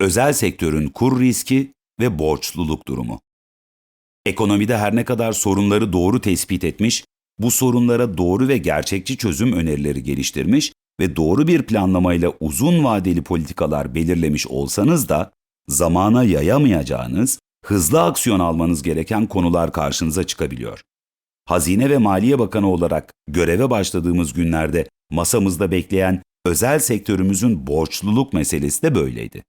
özel sektörün kur riski ve borçluluk durumu. Ekonomide her ne kadar sorunları doğru tespit etmiş, bu sorunlara doğru ve gerçekçi çözüm önerileri geliştirmiş ve doğru bir planlamayla uzun vadeli politikalar belirlemiş olsanız da zamana yayamayacağınız, hızlı aksiyon almanız gereken konular karşınıza çıkabiliyor. Hazine ve Maliye Bakanı olarak göreve başladığımız günlerde masamızda bekleyen özel sektörümüzün borçluluk meselesi de böyleydi.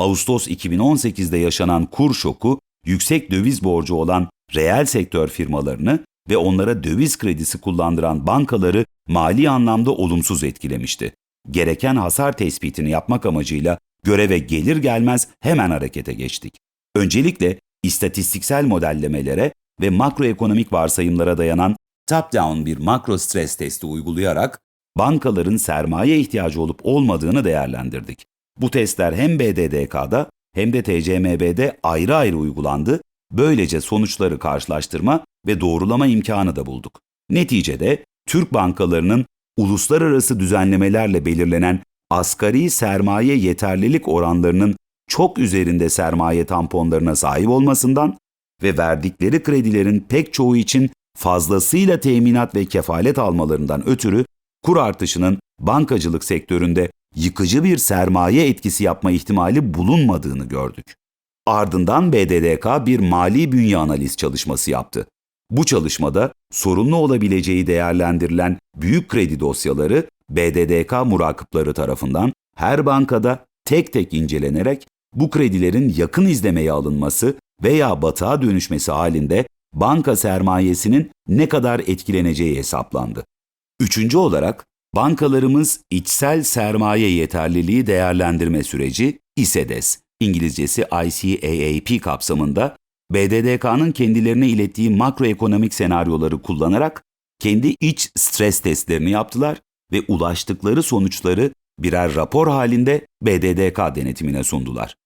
Ağustos 2018'de yaşanan kur şoku, yüksek döviz borcu olan reel sektör firmalarını ve onlara döviz kredisi kullandıran bankaları mali anlamda olumsuz etkilemişti. Gereken hasar tespitini yapmak amacıyla göreve gelir gelmez hemen harekete geçtik. Öncelikle istatistiksel modellemelere ve makroekonomik varsayımlara dayanan top-down bir makro stres testi uygulayarak bankaların sermaye ihtiyacı olup olmadığını değerlendirdik. Bu testler hem BDDK'da hem de TCMB'de ayrı ayrı uygulandı. Böylece sonuçları karşılaştırma ve doğrulama imkanı da bulduk. Neticede Türk bankalarının uluslararası düzenlemelerle belirlenen asgari sermaye yeterlilik oranlarının çok üzerinde sermaye tamponlarına sahip olmasından ve verdikleri kredilerin pek çoğu için fazlasıyla teminat ve kefalet almalarından ötürü kur artışının bankacılık sektöründe yıkıcı bir sermaye etkisi yapma ihtimali bulunmadığını gördük. Ardından BDDK bir mali bünye analiz çalışması yaptı. Bu çalışmada sorunlu olabileceği değerlendirilen büyük kredi dosyaları BDDK murakıpları tarafından her bankada tek tek incelenerek bu kredilerin yakın izlemeye alınması veya batığa dönüşmesi halinde banka sermayesinin ne kadar etkileneceği hesaplandı. Üçüncü olarak bankalarımız içsel sermaye yeterliliği değerlendirme süreci İSEDES, İngilizcesi ICAAP kapsamında BDDK'nın kendilerine ilettiği makroekonomik senaryoları kullanarak kendi iç stres testlerini yaptılar ve ulaştıkları sonuçları birer rapor halinde BDDK denetimine sundular.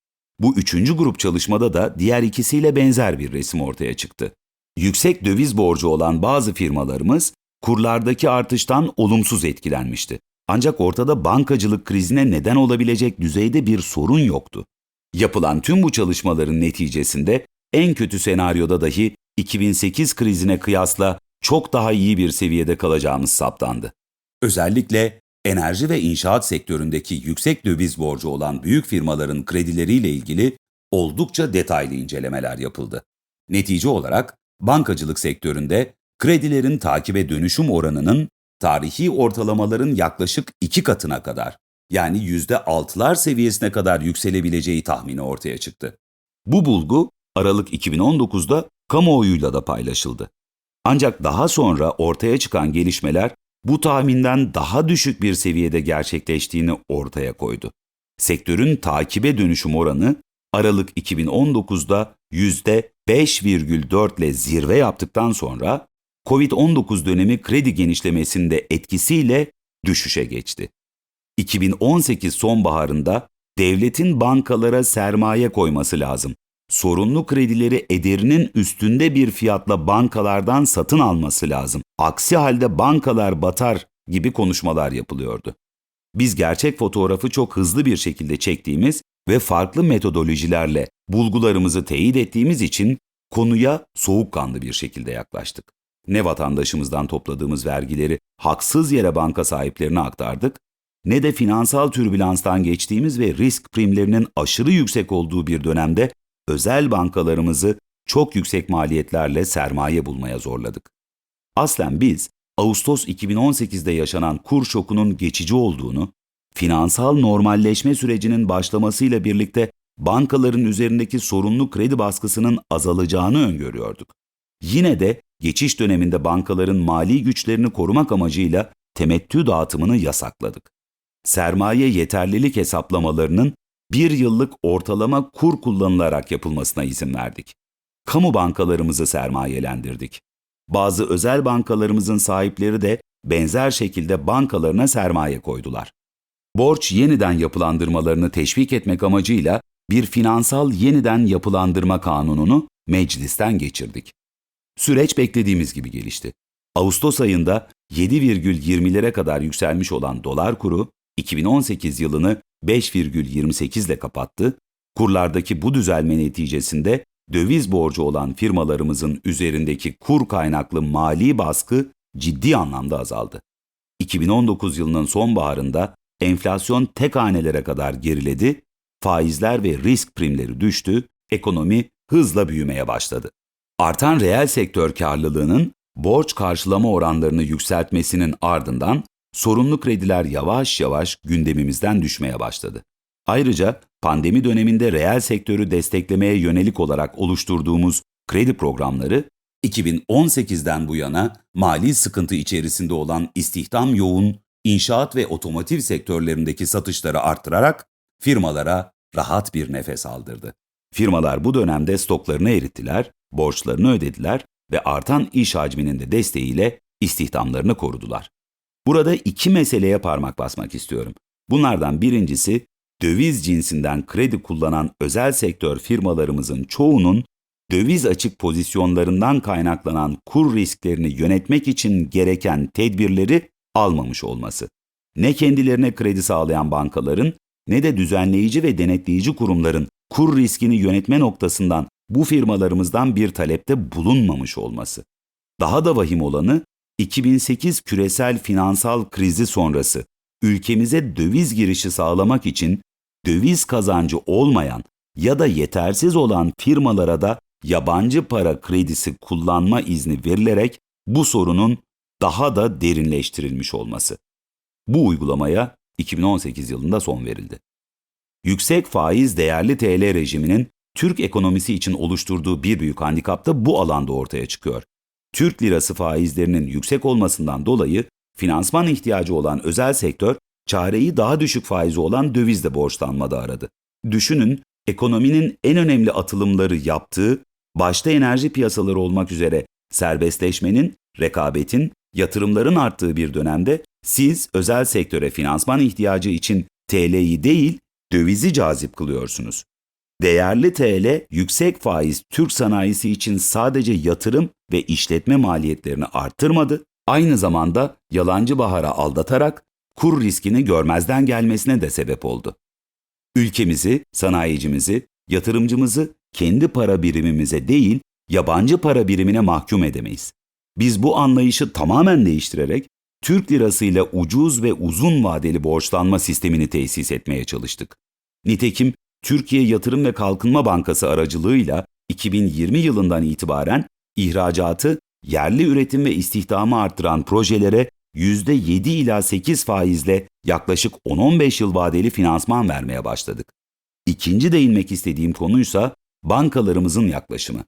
Bu üçüncü grup çalışmada da diğer ikisiyle benzer bir resim ortaya çıktı. Yüksek döviz borcu olan bazı firmalarımız kurlardaki artıştan olumsuz etkilenmişti. Ancak ortada bankacılık krizine neden olabilecek düzeyde bir sorun yoktu. Yapılan tüm bu çalışmaların neticesinde en kötü senaryoda dahi 2008 krizine kıyasla çok daha iyi bir seviyede kalacağımız saptandı. Özellikle enerji ve inşaat sektöründeki yüksek döviz borcu olan büyük firmaların kredileriyle ilgili oldukça detaylı incelemeler yapıldı. Netice olarak bankacılık sektöründe kredilerin takibe dönüşüm oranının tarihi ortalamaların yaklaşık iki katına kadar yani yüzde altılar seviyesine kadar yükselebileceği tahmini ortaya çıktı. Bu bulgu Aralık 2019'da kamuoyuyla da paylaşıldı. Ancak daha sonra ortaya çıkan gelişmeler bu tahminden daha düşük bir seviyede gerçekleştiğini ortaya koydu. Sektörün takibe dönüşüm oranı Aralık 2019'da %5,4 ile zirve yaptıktan sonra Covid-19 dönemi kredi genişlemesinde etkisiyle düşüşe geçti. 2018 sonbaharında devletin bankalara sermaye koyması lazım. Sorunlu kredileri ederinin üstünde bir fiyatla bankalardan satın alması lazım. Aksi halde bankalar batar gibi konuşmalar yapılıyordu. Biz gerçek fotoğrafı çok hızlı bir şekilde çektiğimiz ve farklı metodolojilerle bulgularımızı teyit ettiğimiz için konuya soğukkanlı bir şekilde yaklaştık. Ne vatandaşımızdan topladığımız vergileri haksız yere banka sahiplerine aktardık, ne de finansal türbülanstan geçtiğimiz ve risk primlerinin aşırı yüksek olduğu bir dönemde özel bankalarımızı çok yüksek maliyetlerle sermaye bulmaya zorladık. Aslen biz Ağustos 2018'de yaşanan kur şokunun geçici olduğunu, finansal normalleşme sürecinin başlamasıyla birlikte bankaların üzerindeki sorunlu kredi baskısının azalacağını öngörüyorduk. Yine de geçiş döneminde bankaların mali güçlerini korumak amacıyla temettü dağıtımını yasakladık. Sermaye yeterlilik hesaplamalarının bir yıllık ortalama kur kullanılarak yapılmasına izin verdik. Kamu bankalarımızı sermayelendirdik. Bazı özel bankalarımızın sahipleri de benzer şekilde bankalarına sermaye koydular. Borç yeniden yapılandırmalarını teşvik etmek amacıyla bir finansal yeniden yapılandırma kanununu meclisten geçirdik. Süreç beklediğimiz gibi gelişti. Ağustos ayında 7,20'lere kadar yükselmiş olan dolar kuru 2018 yılını 5,28 ile kapattı Kurlardaki bu düzelme neticesinde döviz borcu olan firmalarımızın üzerindeki kur kaynaklı mali baskı ciddi anlamda azaldı. 2019 yılının sonbaharında enflasyon tek hanelere kadar geriledi, faizler ve risk primleri düştü, ekonomi hızla büyümeye başladı. Artan reel sektör karlılığının borç karşılama oranlarını yükseltmesinin ardından sorunlu krediler yavaş yavaş gündemimizden düşmeye başladı. Ayrıca pandemi döneminde reel sektörü desteklemeye yönelik olarak oluşturduğumuz kredi programları 2018'den bu yana mali sıkıntı içerisinde olan istihdam yoğun inşaat ve otomotiv sektörlerindeki satışları arttırarak firmalara rahat bir nefes aldırdı. Firmalar bu dönemde stoklarını erittiler, borçlarını ödediler ve artan iş hacminin de desteğiyle istihdamlarını korudular. Burada iki meseleye parmak basmak istiyorum. Bunlardan birincisi döviz cinsinden kredi kullanan özel sektör firmalarımızın çoğunun döviz açık pozisyonlarından kaynaklanan kur risklerini yönetmek için gereken tedbirleri almamış olması. Ne kendilerine kredi sağlayan bankaların ne de düzenleyici ve denetleyici kurumların kur riskini yönetme noktasından bu firmalarımızdan bir talepte bulunmamış olması. Daha da vahim olanı 2008 küresel finansal krizi sonrası ülkemize döviz girişi sağlamak için döviz kazancı olmayan ya da yetersiz olan firmalara da yabancı para kredisi kullanma izni verilerek bu sorunun daha da derinleştirilmiş olması. Bu uygulamaya 2018 yılında son verildi. Yüksek faiz değerli TL rejiminin Türk ekonomisi için oluşturduğu bir büyük handikap da bu alanda ortaya çıkıyor. Türk lirası faizlerinin yüksek olmasından dolayı finansman ihtiyacı olan özel sektör çareyi daha düşük faizi olan dövizle borçlanmada aradı. Düşünün ekonominin en önemli atılımları yaptığı, başta enerji piyasaları olmak üzere serbestleşmenin, rekabetin, yatırımların arttığı bir dönemde siz özel sektöre finansman ihtiyacı için TL'yi değil, dövizi cazip kılıyorsunuz. Değerli TL yüksek faiz Türk sanayisi için sadece yatırım ve işletme maliyetlerini arttırmadı, aynı zamanda yalancı bahara aldatarak kur riskini görmezden gelmesine de sebep oldu. Ülkemizi, sanayicimizi, yatırımcımızı kendi para birimimize değil, yabancı para birimine mahkum edemeyiz. Biz bu anlayışı tamamen değiştirerek Türk lirasıyla ucuz ve uzun vadeli borçlanma sistemini tesis etmeye çalıştık. Nitekim Türkiye Yatırım ve Kalkınma Bankası aracılığıyla 2020 yılından itibaren ihracatı, yerli üretim ve istihdamı arttıran projelere %7 ila 8 faizle yaklaşık 10-15 yıl vadeli finansman vermeye başladık. İkinci değinmek istediğim konuysa bankalarımızın yaklaşımı.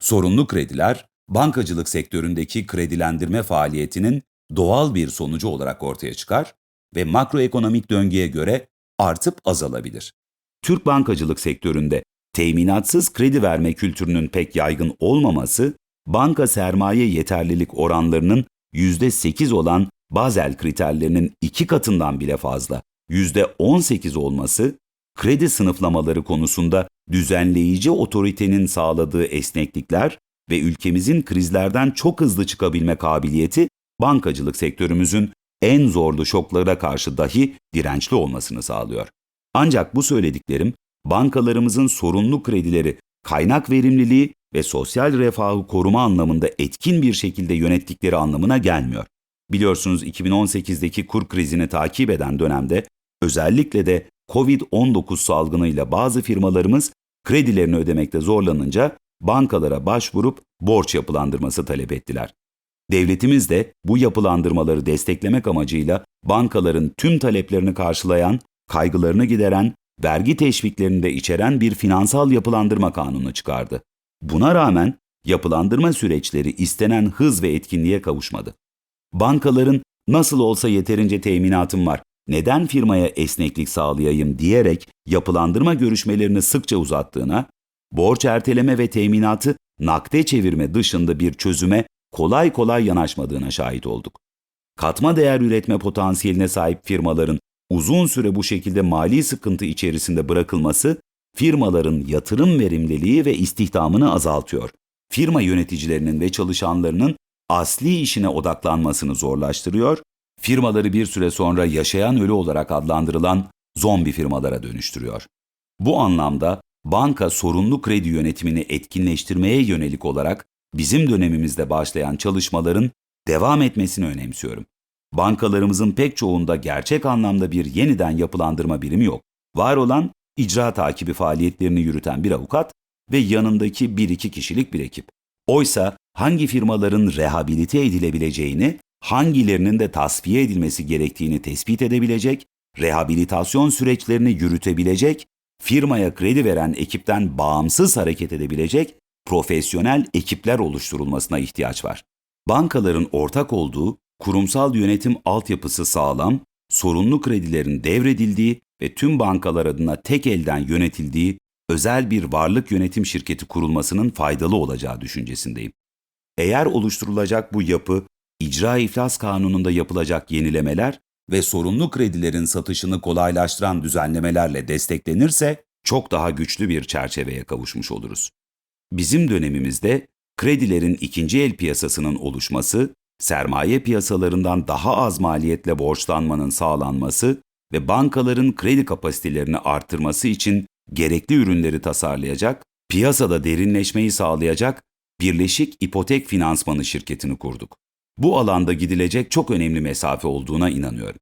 Sorunlu krediler, bankacılık sektöründeki kredilendirme faaliyetinin doğal bir sonucu olarak ortaya çıkar ve makroekonomik döngüye göre artıp azalabilir. Türk bankacılık sektöründe teminatsız kredi verme kültürünün pek yaygın olmaması, banka sermaye yeterlilik oranlarının %8 olan Bazel kriterlerinin iki katından bile fazla %18 olması, kredi sınıflamaları konusunda düzenleyici otoritenin sağladığı esneklikler ve ülkemizin krizlerden çok hızlı çıkabilme kabiliyeti bankacılık sektörümüzün en zorlu şoklara karşı dahi dirençli olmasını sağlıyor. Ancak bu söylediklerim bankalarımızın sorunlu kredileri kaynak verimliliği ve sosyal refahı koruma anlamında etkin bir şekilde yönettikleri anlamına gelmiyor. Biliyorsunuz 2018'deki kur krizini takip eden dönemde özellikle de Covid-19 salgınıyla bazı firmalarımız kredilerini ödemekte zorlanınca bankalara başvurup borç yapılandırması talep ettiler. Devletimiz de bu yapılandırmaları desteklemek amacıyla bankaların tüm taleplerini karşılayan, kaygılarını gideren, vergi teşviklerini de içeren bir finansal yapılandırma kanunu çıkardı. Buna rağmen yapılandırma süreçleri istenen hız ve etkinliğe kavuşmadı. Bankaların nasıl olsa yeterince teminatım var, neden firmaya esneklik sağlayayım diyerek yapılandırma görüşmelerini sıkça uzattığına, borç erteleme ve teminatı nakde çevirme dışında bir çözüme kolay kolay yanaşmadığına şahit olduk. Katma değer üretme potansiyeline sahip firmaların uzun süre bu şekilde mali sıkıntı içerisinde bırakılması firmaların yatırım verimliliği ve istihdamını azaltıyor. Firma yöneticilerinin ve çalışanlarının asli işine odaklanmasını zorlaştırıyor, firmaları bir süre sonra yaşayan ölü olarak adlandırılan zombi firmalara dönüştürüyor. Bu anlamda banka sorunlu kredi yönetimini etkinleştirmeye yönelik olarak bizim dönemimizde başlayan çalışmaların devam etmesini önemsiyorum. Bankalarımızın pek çoğunda gerçek anlamda bir yeniden yapılandırma birimi yok. Var olan icra takibi faaliyetlerini yürüten bir avukat ve yanındaki bir iki kişilik bir ekip. Oysa hangi firmaların rehabilite edilebileceğini, hangilerinin de tasfiye edilmesi gerektiğini tespit edebilecek, rehabilitasyon süreçlerini yürütebilecek, firmaya kredi veren ekipten bağımsız hareket edebilecek profesyonel ekipler oluşturulmasına ihtiyaç var. Bankaların ortak olduğu kurumsal yönetim altyapısı sağlam, sorunlu kredilerin devredildiği ve tüm bankalar adına tek elden yönetildiği özel bir varlık yönetim şirketi kurulmasının faydalı olacağı düşüncesindeyim. Eğer oluşturulacak bu yapı, icra iflas kanununda yapılacak yenilemeler ve sorunlu kredilerin satışını kolaylaştıran düzenlemelerle desteklenirse çok daha güçlü bir çerçeveye kavuşmuş oluruz. Bizim dönemimizde kredilerin ikinci el piyasasının oluşması, sermaye piyasalarından daha az maliyetle borçlanmanın sağlanması ve bankaların kredi kapasitelerini arttırması için gerekli ürünleri tasarlayacak, piyasada derinleşmeyi sağlayacak Birleşik İpotek Finansmanı şirketini kurduk. Bu alanda gidilecek çok önemli mesafe olduğuna inanıyorum.